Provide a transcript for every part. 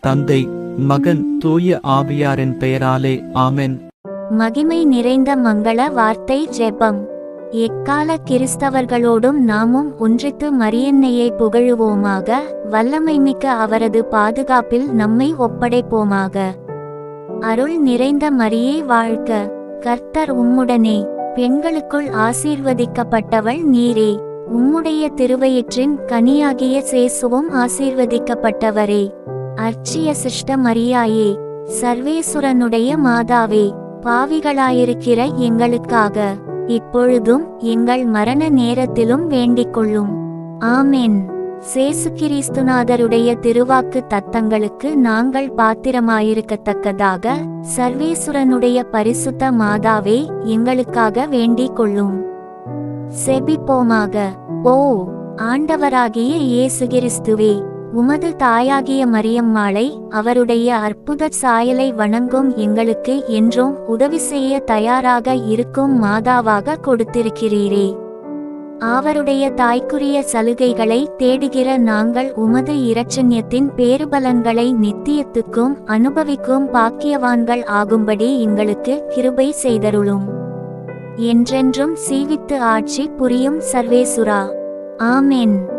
தந்தை மகன் தூய ஆவியாரின் பெயராலே ஆமென். மகிமை நிறைந்த மங்கள வார்த்தை ஜெபம். எக்கால கிறிஸ்தவர்களோடும் நாமும் ஒன்றித்து மரியன்னையை புகழுவோமாக வல்லமைமிக்க அவரது பாதுகாப்பில் நம்மை ஒப்படைப்போமாக. அருள் நிறைந்த மரியே வாழ்க. கர்த்தர் உம்முடனே. பெண்களுக்குள் ஆசீர்வதிக்கப்பட்டவள் நீரே. உம்முடைய திருவயிற்றின் கனியாகிய சேசுவும் ஆசீர்வதிக்கப்பட்டவரே. அர்ச்சிய சிஷ்ட மரியாயே சர்வேசுரனுடைய மாதாவே பாவிகளாயிருக்கிற எங்களுக்காக இப்பொழுதும் எங்கள் மரண நேரத்திலும் வேண்டிக்கொள்ளும். ஆமேன். ஆமென் சேசு கிறிஸ்துநாதருடைய திருவாக்கு தத்தங்களுக்கு நாங்கள் பாத்திரமாயிருக்கத்தக்கதாக சர்வேசுரனுடைய பரிசுத்த மாதாவே எங்களுக்காக வேண்டிக் கொள்ளும் செபிப்போமாக. ஓ ஆண்டவராகிய இயேசு கிறிஸ்துவே உமது தாயாகிய மரியம்மாளை அவருடைய அற்புத சாயலை வணங்கும் எங்களுக்கு என்றும் உதவி செய்ய தயாராக இருக்கும் மாதாவாக கொடுத்திருக்கிறீரே. அவருடைய தாய்க்குரிய சலுகைகளை தேடுகிற நாங்கள் உமது இரட்சண்யத்தின் பேறுபலன்களை நித்தியத்துக்கும் அனுபவிக்கும் பாக்கியவான்கள் ஆகும்படி எங்களுக்கு கிருபை செய்தருளும். என்றென்றும் சீவித்து ஆட்சி புரியும் சர்வேசுரா. ஆமென்.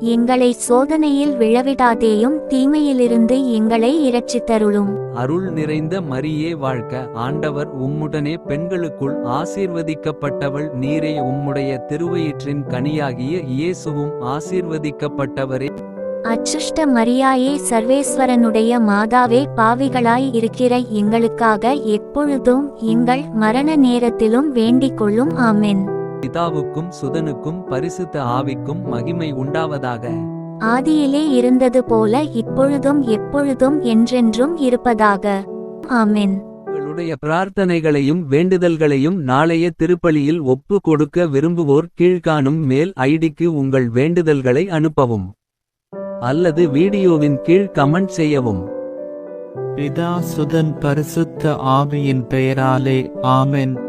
எங்களை சோதனையில் விழவிடாதேயும் தீமையிலிருந்து எங்களை இரட்சித்தருளும். அருள் நிறைந்த மரியே வாழ்க. ஆண்டவர் உம்முடனே பெண்களுக்குள் ஆசீர்வதிக்கப்பட்டவள் நீரே உம்முடைய திருவயிற்றின் கனியாகிய இயேசுவும் ஆசீர்வதிக்கப்பட்டவரே. அச்சுஷ்ட மரியாயே சர்வேஸ்வரனுடைய மாதாவே பாவிகளாய் இருக்கிற எங்களுக்காக எப்பொழுதும் எங்கள் மரண நேரத்திலும் வேண்டிக் கொள்ளும். ஆமென். பிதாவுக்கும் சுதனுக்கும் பரிசுத்த ஆவிக்கும் மகிமை உண்டாவதாக. ஆதியிலே இருந்தது போல இப்பொழுதும் எப்பொழுதும் என்றென்றும் இருப்பதாக. ஆமென். உங்களுடைய பிரார்த்தனைகளையும் வேண்டுதல்களையும் நாளைய திருப்பலியில் ஒப்பு கொடுக்க விரும்புவோர் கீழ்காணும் மேல் ஐடிக்கு உங்கள் வேண்டுதல்களை அனுப்பவும். அல்லது வீடியோவின் கீழ் கமெண்ட் செய்யவும். பிதா சுதன் பரிசுத்த ஆவியின் பெயராலே ஆமென்.